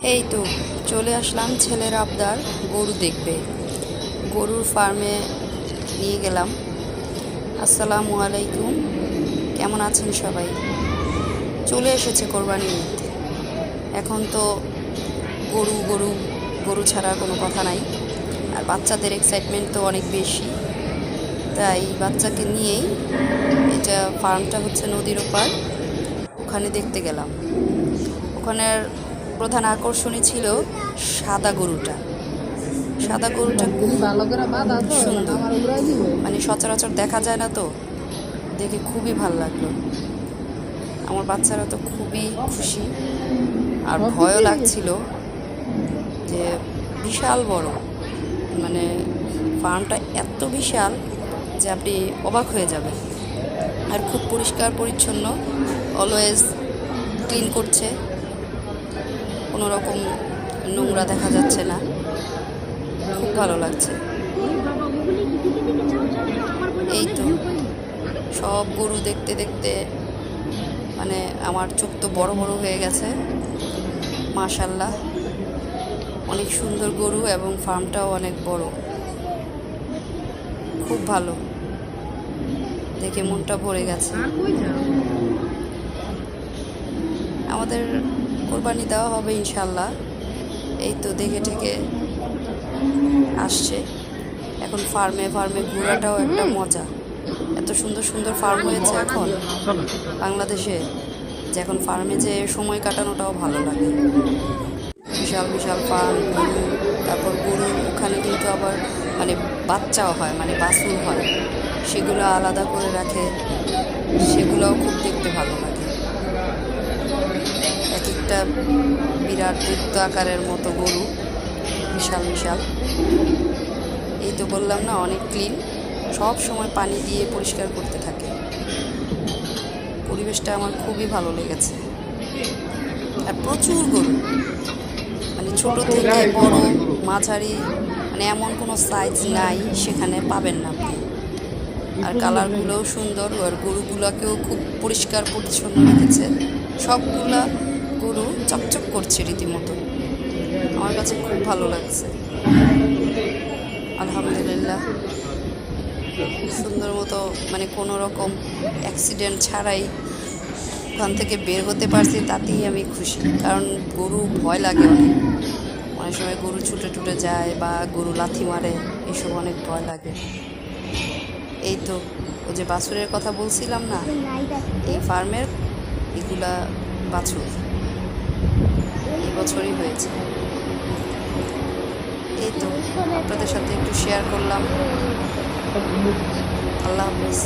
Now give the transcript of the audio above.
এই তো, চলে আসলাম ছেলের আবদার, গরু দেখবে। গরুর ফার্মে নিয়ে গেলাম। আসসালামু আলাইকুম। কেমন আছেন সবাই? চলে এসেছে কোরবানি ঈদ এখন তো গরু গরু গরু ছাড়া কোনো কথা নাই। আর বাচ্চাদের এক্সাইটমেন্ট তো অনেক বেশি। তাই বাচ্চাকে নিয়েই এটা ফার্মটা হচ্ছে নদীর ওপার। ওখানে দেখতে গেলাম। ওখানের প্রধান আকর্ষণই ছিল সাদা গরুটা। সাদা গরুটা খুব সুন্দর। মানে সচরাচর দেখা যায় না তো। দেখে খুবই ভালো লাগল। আমার বাচ্চারা তো খুবই খুশি। আর ভয়ও লাগছিল যে বিশাল বড়। মানে ফার্মটা এত বিশাল যে আপনি অবাক হয়ে যাবেন। আর খুব পরিষ্কার পরিচ্ছন্ন অলওয়েজ ক্লিন করছে। কোনো রকম নোংরা দেখা যাচ্ছে না। খুব ভালো লাগছে। এই তো, সব গরু দেখতে দেখতে মানে আমার চোখ তো বড় বড় হয়ে গেছে। মাশাল্লাহ অনেক সুন্দর গরু এবং ফার্মটাও অনেক বড়। খুব ভালো, দেখে মনটা ভরে গেছে। আমাদের কোরবানি দেওয়া হবে ইনশাল্লাহ এই তো দেখে ঠেকে আসছে। এখন ফার্মে ফার্মে ঘোরাটাও একটা মজা। এত সুন্দর সুন্দর ফার্ম হয়েছে এখন বাংলাদেশে। যে এখন ফার্মে যে সময় কাটানোটাও ভালো লাগে। বিশাল বিশাল ফার্ম গরু তারপর গরু ওখানে কিন্তু আবার মানে বাচ্চাও হয় মানে বাছুর হয়। সেগুলো আলাদা করে রাখে। সেগুলোও খুব দেখতে ভালো লাগে। একটা বিরাট দৈত্য আকারের মতো গরু, বিশাল বিশাল। এই তো বললাম না, অনেক ক্লিন সব সময় পানি দিয়ে পরিষ্কার করতে থাকে। পরিবেশটা আমার খুবই ভালো লেগেছে। আর প্রচুর গরু। মানে ছোট থেকে বড়, মাঝারি মানে এমন কোনো সাইজ নাই সেখানে পাবেন না আপনি। আর কালারগুলোও সুন্দর, আর গরুগুলোকেও খুব পরিষ্কার, পরিচ্ছন্ন রেখেছে। সবগুলা গরু চকচক করছে রীতিমতো। আমার কাছে খুব ভালো লাগছে। আলহামদুলিল্লাহ। সুন্দর মতো মানে কোনো রকম অ্যাক্সিডেন্ট ছাড়াই ওখান থেকে বের হতে পারছি, তাতেই আমি খুশি। কারণ গরু ভয় লাগে অনেক। অনেক সময় গরু ছুটে টুটে যায় বা গরু লাথি মারে, এসব অনেক ভয় লাগে। এই তো ও যে বাছুরের কথা বলছিলাম না, এই ফার্মের এগুলা বাছুর। এই বছরই হয়েছে। এই তো আপনাদের সাথে একটু শেয়ার করলাম। আল্লাহ হাফেজ।